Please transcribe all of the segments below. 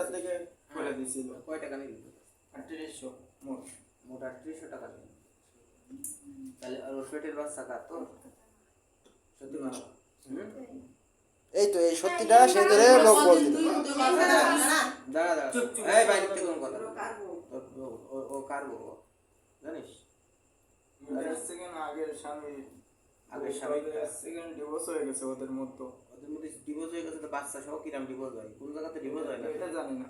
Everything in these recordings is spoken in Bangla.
সরকার থেকে করে দিছিল কয় টাকা নিল আটত্রিশশো মোট। মোট আটত্রিশশো টাকা নিল তাহলে আর পেটের বাচ্চা কার তো? সত্যি মানো এই তো এই সত্যিটা সে ধরে লোক বলতে দাঁড়া দাঁড়া এই বাইরে থেকে কোনো কথা ও- ও- ও- ও কার বউ ও? জানিস সেকেন্ড আগের স্বামী আগের স্বামী সেকেন্ড ডিভোর্স হয়ে গেছে ওদের মধ্যে। ওদের মধ্যে ডিভোর্স হয়ে গেছে? বাচ্চা সহ কিরাম ডিভোর্স হয়? কোন জায়গাতে ডিভোর্স হয় না। এটা জানি না।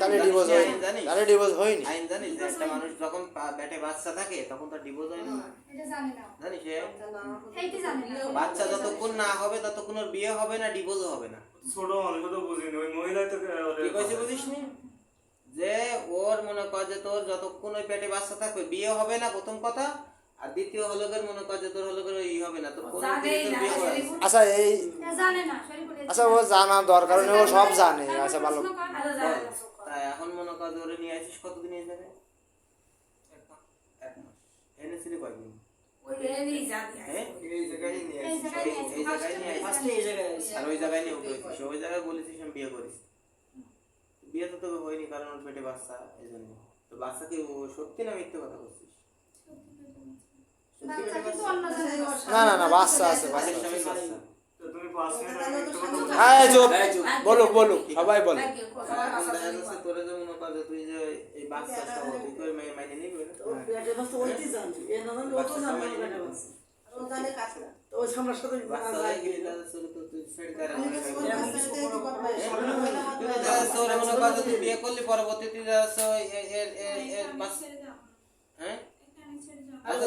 তাহলে ডিভোর্স না, আইন জানিস? তাহলে ডিভোর্স হয়নি। আইন জানিস যে একটা মানুষ যখন পেটে বাচ্চা থাকে তখন তার ডিভোর্স হয় না। এটা জানি না। জানিস এ? এইটি জানি না। বাচ্চা যতক্ষণ না হবে ততক্ষণ ওর বিয়ে হবে না ডিভোর্সও হবে না। ছোট মানুষ তো বুঝিনি ওই মহিলাই তো কি কইছে বুঝিস নি যে ওর মনে কর যে তোর যতক্ষণ ওই পেটে বাচ্চা থাকবে বিয়ে হবে না প্রথম কথা আর দ্বিতীয় হলকের মনে কর যে তোর হলকের ওই হবে না। তোর না। আচ্ছা এই জানে না আচ্ছা ও জানা দরকার নেই ও সব জানে। আচ্ছা ভালো। তাই এখন মনে কর ওরে নিয়ে আসিস কতদিন এই যাবে এনেছিলি কয়দিন? হ্যাঁ এই জায়গায় নিয়ে এই আসি জায়গায় এই- এই জায়গায় নিয়ে ফার্স্টে আসিস। এই জায়গায় আর ওই জায়গায় নিয়ে ওকে কইছিস ওই জায়গায় বলেছিস আমি বিয়ে তো তোকে হয়নি কারণ ওর পেটে বাচ্চা এই জন্য। তো বাচ্চা কি সত্যি না মিথ্যে কথা বলছিস? সত্যি বাচ্চা পেটে কিন্তু বাচ্চা অন্য জায়গায় বসে। না না না বাচ্চা আছে বাচ্চা হ্যাঁ এই বলুক বলুক সবাই বলে এখন দেখা যাচ্ছে তোরা যে কর যে তুই যে এই বাচ্চা সহ তুই তো ওই মেয়ে মাইনে নিবি না? বাচ্চা সহ মাইনে নিবি। না? বাচ্চা গেলে দেখা যাচ্ছে তো তুই ছেড়ে দেয় না, কর। তুই দেখা মনে কর তুই বিয়ে করলি পরবর্তীতে দেখা যাচ্ছে ওই এ- এ- এ- এ- হ্যাঁ? আচ্ছা,